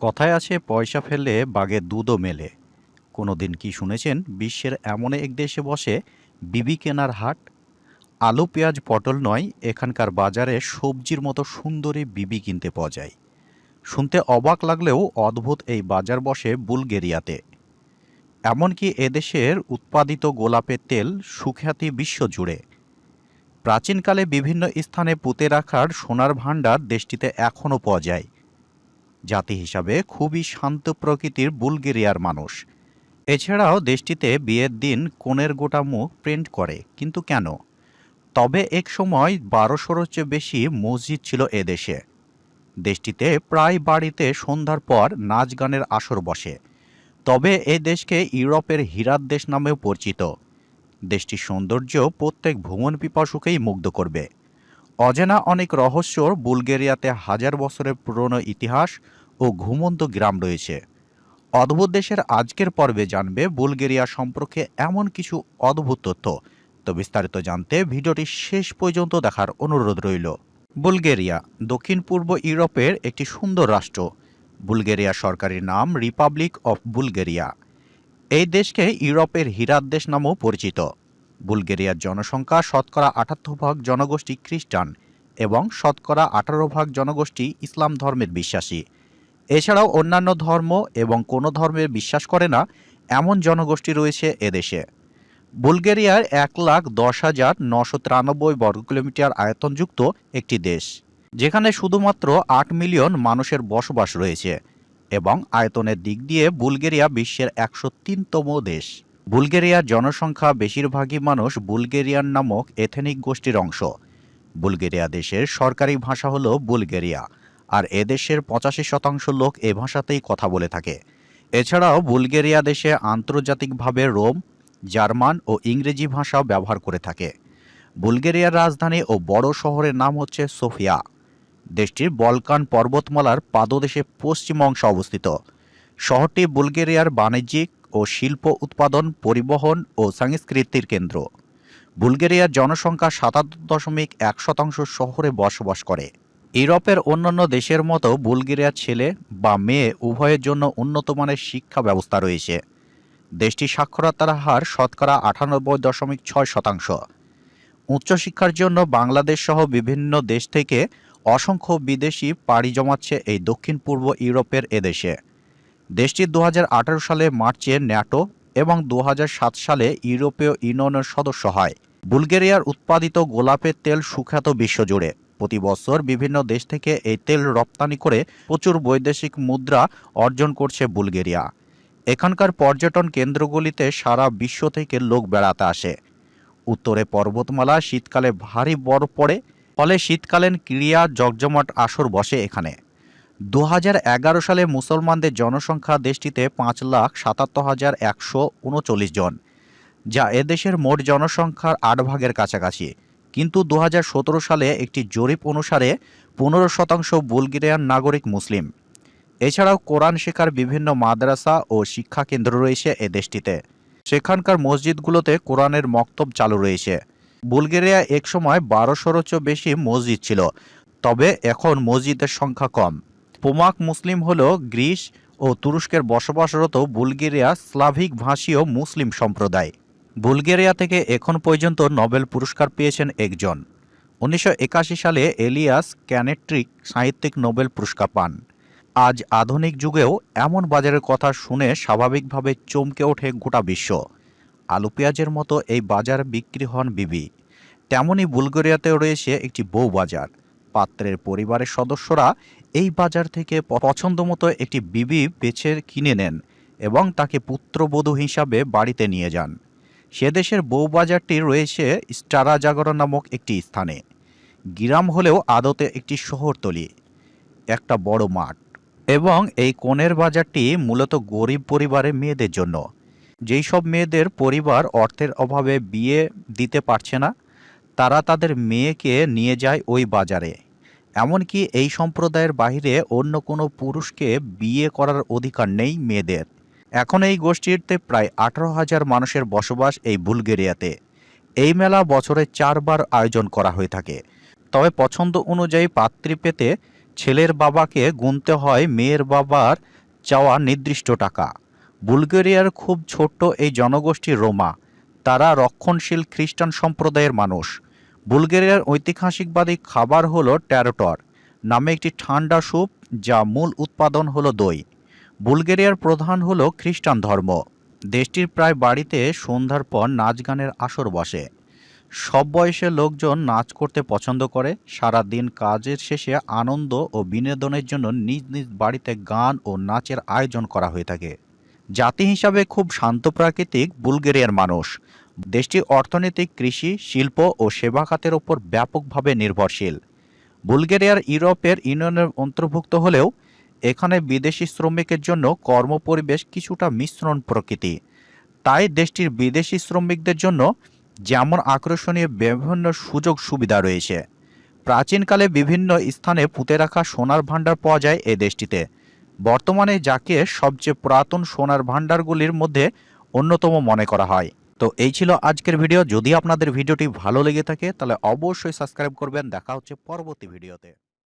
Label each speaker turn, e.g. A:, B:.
A: কথায় আছে, পয়সা ফেললে বাঘের দুধও মেলে। কোনোদিন কি শুনেছেন, বিশ্বের এমন এক দেশে বসে বিবি কেনার হাট? আলু, পেঁয়াজ, পটল নয়, এখানকার বাজারে সবজির মতো সুন্দরী বিবি কিনতে পাওয়া যায়। শুনতে অবাক লাগলেও অদ্ভুত এই বাজার বসে বুলগেরিয়াতে। এমনকি এদেশের উৎপাদিত গোলাপের তেল সুখ্যাতি বিশ্বজুড়ে প্রাচীনকালে বিভিন্ন স্থানে পুঁতে রাখার সোনার ভাণ্ডার দেশটিতে এখনও পাওয়া যায়। জাতি হিসাবে খুবই শান্ত প্রকৃতির বুলগেরিয়ার মানুষ। এছাড়াও দেশটিতে বিয়ের দিন কনের গোটা মুখ প্রিন্ট করে, কিন্তু কেন? তবে এক সময় বারোশোর চেয়ে বেশি মসজিদ ছিল এ দেশে। দেশটিতে প্রায় বাড়িতে সন্ধ্যার পর নাচ গানের আসর বসে। তবে এ দেশকে ইউরোপের হীরার দেশ নামেও পরিচিত। দেশটির সৌন্দর্য প্রত্যেক ভ্রমণ পিপাসুকেই মুগ্ধ করবে। অজানা অনেক রহস্যর বুলগেরিয়াতে হাজার বছরের পুরনো ইতিহাস ও ঘুমন্ত গ্রাম রয়েছে। অদ্ভুত দেশের আজকের পর্বে জানবে বুলগেরিয়া সম্পর্কে এমন কিছু অদ্ভুত তথ্য। তো বিস্তারিত জানতে ভিডিওটি শেষ পর্যন্ত দেখার অনুরোধ রইল। বুলগেরিয়া, দক্ষিণ পূর্ব ইউরোপের একটি সুন্দর রাষ্ট্র। বুলগেরিয়া সরকারি নাম রিপাবলিক অফ বুলগেরিয়া। এই দেশকে ইউরোপের হীরার দেশ নামেও পরিচিত। বুলগেরিয়ার জনসংখ্যা শতকরা আটাত্তর ভাগ জনগোষ্ঠী খ্রিস্টান এবং শতকরা আঠারো ভাগ জনগোষ্ঠী ইসলাম ধর্মের বিশ্বাসী। এছাড়াও অন্যান্য ধর্ম এবং কোনো ধর্মে বিশ্বাস করে না এমন জনগোষ্ঠী রয়েছে এদেশে। বুলগেরিয়ার এক লাখ দশ হাজার নশো তিরানব্বই বর্গ কিলোমিটার আয়তনযুক্ত একটি দেশ, যেখানে শুধুমাত্র আট মিলিয়ন মানুষের বসবাস রয়েছে এবং আয়তনের দিক দিয়ে বুলগেরিয়া বিশ্বের একশো তিনতম দেশ। বুলগেরিয়ার জনসংখ্যা বেশিরভাগই মানুষ বুলগেরিয়ান নামক এথেনিক গোষ্ঠীর অংশ। বুলগেরিয়া দেশের সরকারি ভাষা হলো বুলগেরিয়া। আর এদেশের পঁচাশি শতাংশ লোক এ ভাষাতেই কথা বলে থাকে। এছাড়াও বুলগেরিয়া দেশে আন্তর্জাতিকভাবে রোম, জার্মান ও ইংরেজি ভাষাও ব্যবহার করে থাকে। বুলগেরিয়ার রাজধানী ও বড় শহরের নাম হচ্ছে সোফিয়া। দেশটির বলকান পর্বতমালার পাদদেশে পশ্চিম অংশে অবস্থিত। শহরটি বুলগেরিয়ার বাণিজ্যিক ও শিল্প উৎপাদন, পরিবহন ও সংস্কৃতির কেন্দ্র। বুলগেরিয়ার জনসংখ্যা সাতাত্তর দশমিক এক শতাংশ শহরে বসবাস করে। ইউরোপের অন্যান্য দেশের মতো বুলগেরিয়ার ছেলে বা মেয়ে উভয়ের জন্য উন্নত মানের শিক্ষা ব্যবস্থা রয়েছে। দেশটির সাক্ষরতার হার শতকরা আটানব্বই দশমিক ছয় শতাংশ। উচ্চশিক্ষার জন্য বাংলাদেশ সহ বিভিন্ন দেশ থেকে অসংখ্য বিদেশি পাড়ি জমাচ্ছে এই দক্ষিণ পূর্ব ইউরোপের এদেশে। দেশটি দু হাজার আঠেরো সালে মার্চে ন্যাটো এবং দু হাজার সাত সালে ইউরোপীয় ইউনিয়নের সদস্য হয়। বুলগেরিয়ার উৎপাদিত গোলাপের তেল সুখ্যাত বিশ্বজুড়ে। প্রতি বছর বিভিন্ন দেশ থেকে এই তেল রপ্তানি করে প্রচুর বৈদেশিক মুদ্রা অর্জন করছে বুলগেরিয়া। এখানকার পর্যটন কেন্দ্রগুলিতে সারা বিশ্ব থেকে লোক বেড়াতে আসে। উত্তরে পর্বতমালা শীতকালে ভারী বরফ পড়ে, ফলে শীতকালীন ক্রিয়া জগজমাট আসর বসে এখানে। দু হাজার এগারো সালে মুসলমানদের জনসংখ্যা দেশটিতে পাঁচ লাখ সাতাত্তর হাজার একশো উনচল্লিশ জন, যা এদেশের মোট জনসংখ্যার আট ভাগের কাছাকাছি। কিন্তু দু হাজার সতেরো সালে একটি জরিপ অনুসারে পনেরো শতাংশ বুলগেরিয়ান নাগরিক মুসলিম। এছাড়াও কোরআন শেখার বিভিন্ন মাদ্রাসা ও শিক্ষা কেন্দ্র রয়েছে এ দেশটিতে। সেখানকার মসজিদগুলোতে কোরআনের মক্তব চালু রয়েছে। বুলগেরিয়া একসময় বারোশোরও চেয়ে বেশি মসজিদ ছিল, তবে এখন মসজিদের সংখ্যা কম। পোমাক মুসলিম হল গ্রিস ও তুরস্কের বসবাসরত বুলগেরিয়া স্লাভিক ভাষীয় মুসলিম সম্প্রদায়। বুলগেরিয়া থেকে এখন পর্যন্ত নোবেল পুরস্কার পেয়েছেন একজন। উনিশশো একাশি সালে এলিয়াস ক্যানেট্রিক সাহিত্যিক নোবেল পুরস্কার পান। আজ আধুনিক যুগেও এমন বাজারের কথা শুনে স্বাভাবিকভাবে চমকে ওঠে গোটা বিশ্ব। আলু পেঁয়াজের মতো এই বাজার বিক্রি হন বিবি। তেমনি বুলগেরিয়াতেও রয়েছে একটি বউ বাজার। পাত্রের পরিবারের সদস্যরা এই বাজার থেকে পছন্দ মতো একটি বিবি বেছে কিনে নেন এবং তাকে পুত্রবধূ হিসাবে বাড়িতে নিয়ে যান। সে দেশের বউবাজারটি রয়েছে স্টারা জাগরণ নামক একটি স্থানে। গ্রাম হলেও আদতে একটি শহরতলি, একটা বড় মাঠ এবং এই কোণের বাজারটি মূলত গরিব পরিবারের মেয়েদের জন্য। যেই সব মেয়েদের পরিবার অর্থের অভাবে বিয়ে দিতে পারছে না, তারা তাদের মেয়েকে নিয়ে যায় ওই বাজারে। এমনকি এই সম্প্রদায়ের বাইরে অন্য কোনো পুরুষকে বিয়ে করার অধিকার নেই মেয়েদের। এখন এই গোষ্ঠীতে প্রায় আঠারো হাজার মানুষের বসবাস এই বুলগেরিয়াতে। এই মেলা বছরে চারবার আয়োজন করা হয়ে থাকে। তবে পছন্দ অনুযায়ী পাত্রী পেতে ছেলের বাবাকে গুনতে হয় মেয়ের বাবার চাওয়া নির্দিষ্ট টাকা। বুলগেরিয়ার খুব ছোট্ট এই জনগোষ্ঠী রোমা। তারা রক্ষণশীল খ্রিস্টান সম্প্রদায়ের মানুষ। বুলগেরিয়ার ঐতিহাসিকবাদী খাবার হলো ট্যারোটর, নামে একটি ঠান্ডা স্যুপ যা মূল উৎপাদন হলো দই। বুলগেরিয়ার প্রধান হল খ্রিস্টান ধর্ম। দেশটির প্রায় বাড়িতে সন্ধ্যার পর নাচ গানের আসর বসে। সব বয়সের লোকজন নাচ করতে পছন্দ করে। সারা দিন কাজের শেষে আনন্দ ও বিনোদনের জন্য নিজ নিজ বাড়িতে গান ও নাচের আয়োজন করা হয়ে থাকে। জাতি হিসাবে খুব শান্ত প্রাকৃতিক বুলগেরিয়ার মানুষ। দেশটি অর্থনৈতিক কৃষি, শিল্প ও সেবা খাতের ওপর ব্যাপকভাবে নির্ভরশীল। বুলগেরিয়ার ইউরোপের ইউনিয়নের অন্তর্ভুক্ত হলেও এখানে বিদেশি শ্রমিকের জন্য কর্মপরিবেশ কিছুটা মিশ্রণ প্রকৃতি। তাই দেশটির বিদেশি শ্রমিকদের জন্য যেমন আকর্ষণীয় বিভিন্ন সুযোগ সুবিধা রয়েছে। প্রাচীনকালে বিভিন্ন স্থানে পুঁতে রাখা সোনার ভাণ্ডার পাওয়া যায় এ দেশটিতে। বর্তমানে যাকে সবচেয়ে পুরাতন সোনার ভাণ্ডারগুলির মধ্যে অন্যতম মনে করা হয়। তো এই ছিল আজকের ভিডিও। যদি আপনাদের ভিডিওটি ভালো লেগে থাকে, তাহলে অবশ্যই সাবস্ক্রাইব করবেন। দেখা হচ্ছে পরবর্তী ভিডিওতে।